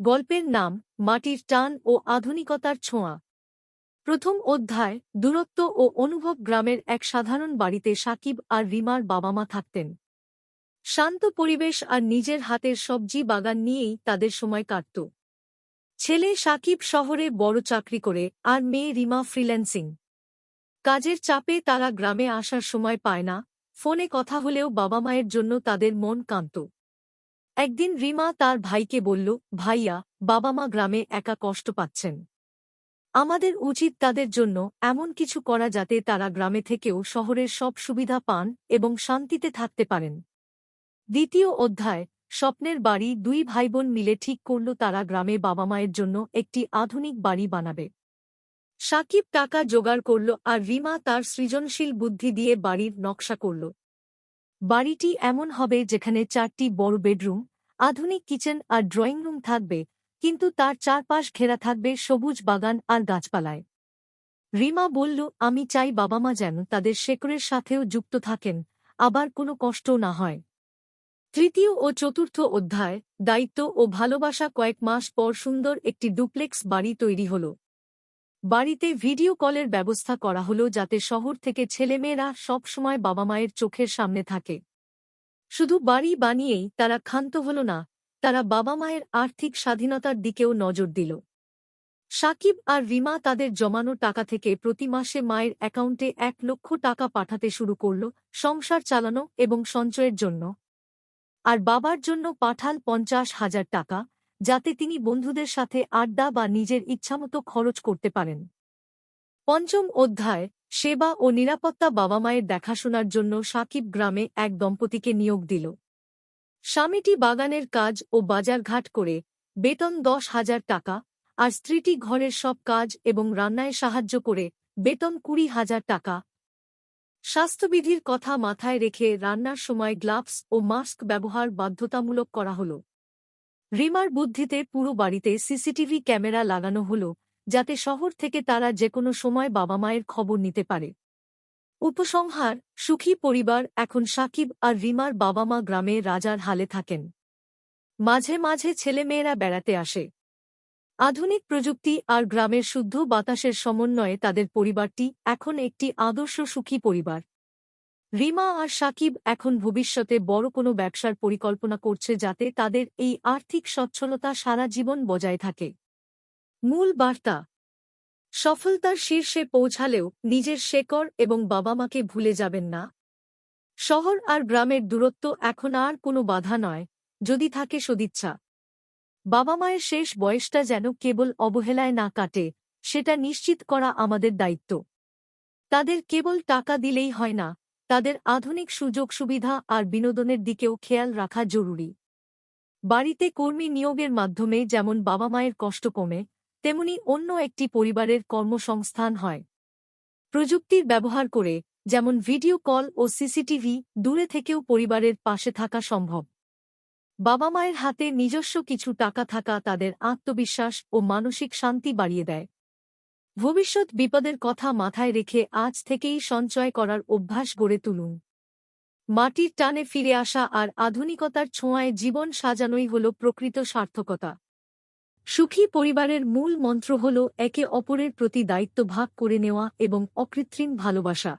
গল্পের নাম, মাটির টান ও আধুনিকতার ছোঁয়া। প্রথম অধ্যায়, দূরত্ব ও অনুভব গ্রামের এক সাধারণ বাড়িতে সাকিব আর রিমার বাবা মা থাকতেন। শান্ত পরিবেশ আর নিজের হাতের সবজি বাগান নিয়েই তাদের সময় কাটত। ছেলে সাকিব শহরে বড় চাকরি করে আর মেয়ে রিমা ফ্রিল্যান্সিং। কাজের চাপে তারা গ্রামে আসার সময় পায় না, ফোনে কথা হলেও বাবা মায়ের জন্য তাদের মন কাঁদত একদিন রিমা তার ভাইকে বলল, ভাইয়া বাবা মা গ্রামে একা কষ্ট পাচ্ছেন। আমাদের উচিত তাদের জন্য এমন কিছু করা যাতে তারা গ্রামে থেকেও শহরের সব সুবিধা পান এবং শান্তিতে থাকতে পারেন। দ্বিতীয় অধ্যায়, স্বপ্নের বাড়ি দুই ভাইবোন মিলে ঠিক করল তারা গ্রামে বাবা মায়ের জন্য একটি আধুনিক বাড়ি বানাবে। সাকিব টাকা জোগাড় করল আর রিমা তার সৃজনশীল বুদ্ধি দিয়ে বাড়ির নকশা করল। বাড়িটি এমন হবে যেখানে চারটি বড় বেডরুম, আধুনিক কিচেন আর ড্রয়িং রুম থাকবে, কিন্তু তার চারপাশ ঘেরা থাকবে সবুজ বাগান আর গাছপালায়। রিমা বলল, আমি চাই বাবা মা যেন তাদের শেকড়ের সাথেও যুক্ত থাকেন, আবার কোনো কষ্টও না হয়। তৃতীয় ও চতুর্থ অধ্যায়, দায়িত্ব ও ভালোবাসা কয়েক মাস পর সুন্দর একটি ডুপ্লেক্স বাড়ি তৈরি হল। বাড়িতে ভিডিও কলের ব্যবস্থা করা হল যাতে শহর থেকে ছেলেমেয়েরা সবসময় বাবা মায়ের চোখের সামনে থাকে। শুধু বাড়ি বানিয়েই তারা ক্ষান্ত হল না, তারা বাবা মায়ের আর্থিক স্বাধীনতার দিকেও নজর দিল। সাকিব আর রিমা তাদের জমানো টাকা থেকে প্রতি মাসে মায়ের অ্যাকাউন্টে এক লক্ষ টাকা পাঠাতে শুরু করল সংসার চালানো এবং সঞ্চয়ের জন্য। আর বাবার জন্য পাঠাল পঞ্চাশ হাজার টাকা যাতে তিনি বন্ধুদের সাথে আড্ডা বা নিজের ইচ্ছামতো খরচ করতে পারেন। পঞ্চম অধ্যায়, সেবা ও নিরাপত্তা বাবা মায়ের দেখাশোনার জন্য সাকিব গ্রামে এক দম্পতিকে নিয়োগ দিল। স্বামীটি বাগানের কাজ ও বাজারঘাট করে বেতন দশ হাজার টাকা আর স্ত্রীটি ঘরের সব কাজ এবং রান্নায় সাহায্য করে বেতন কুড়ি হাজার টাকা। স্বাস্থ্যবিধির কথা মাথায় রেখে রান্নার সময় গ্লাভস ও মাস্ক ব্যবহার বাধ্যতামূলক করা হল। রিমার বুদ্ধিতে পুরো বাড়িতে সিসিটিভি ক্যামেরা লাগানো হল, যাতে শহর থেকে তারা যে কোনো সময় বাবা মায়ের খবর নিতে পারে। উপসংহার, সুখী পরিবার, এখন সাকিব আর রিমার বাবা মা গ্রামে রাজার হালে থাকেন। মাঝে মাঝে ছেলেমেয়েরা বেড়াতে আসে। আধুনিক প্রযুক্তি আর গ্রামের শুদ্ধ বাতাসের সমন্বয়ে তাদের পরিবারটি এখন একটি আদর্শ সুখী পরিবার। রিমা আর সাকিব এখন ভবিষ্যতে বড় কোনো ব্যবসার পরিকল্পনা করছে যাতে তাদের এই আর্থিক সচ্ছলতা সারা জীবন বজায় থাকে। মূল বার্তা। সফলতার শীর্ষে পৌঁছালেও নিজের শেকর এবং বাবা মাকে ভুলে যাবেন না। শহর আর গ্রামের দূরত্ব এখন আর কোনো বাধা নয়, যদি থাকে সদিচ্ছা। বাবা মায়ের শেষ বয়সটা যেন কেবল অবহেলায় না কাটে, সেটা নিশ্চিত করা আমাদের দায়িত্ব। তাদের কেবল টাকা দিলেই হয় না তাদের আধুনিক সুযোগ সুবিধা আর বিনোদনের দিকেও খেয়াল রাখা জরুরি। বাড়িতে কর্মী নিয়োগের মাধ্যমে যেমন বাবা মায়ের কষ্ট কমে, তেমনি অন্য একটি পরিবারের কর্মসংস্থান হয়। প্রযুক্তির ব্যবহার করে যেমন ভিডিও কল ও সিসিটিভি দূরে থেকেও পরিবারের পাশে থাকা সম্ভব। বাবা মায়ের হাতে নিজস্ব কিছু টাকা থাকা তাদের আত্মবিশ্বাস ও মানসিক শান্তি বাড়িয়ে দেয়। ভবিষ্যৎ বিপদের কথা মাথায় রেখে আজ থেকেই সঞ্চয় করার অভ্যাস গড়ে তুলুন। মাটির টানে ফিরে আসা আর আধুনিকতার ছোঁয়ায় জীবন সাজানোই হল প্রকৃত সার্থকতা। সুখী পরিবারের মূল মন্ত্র হল একে অপরের প্রতি দায়িত্ব ভাগ করে নেওয়া এবং অকৃত্রিম ভালোবাসা।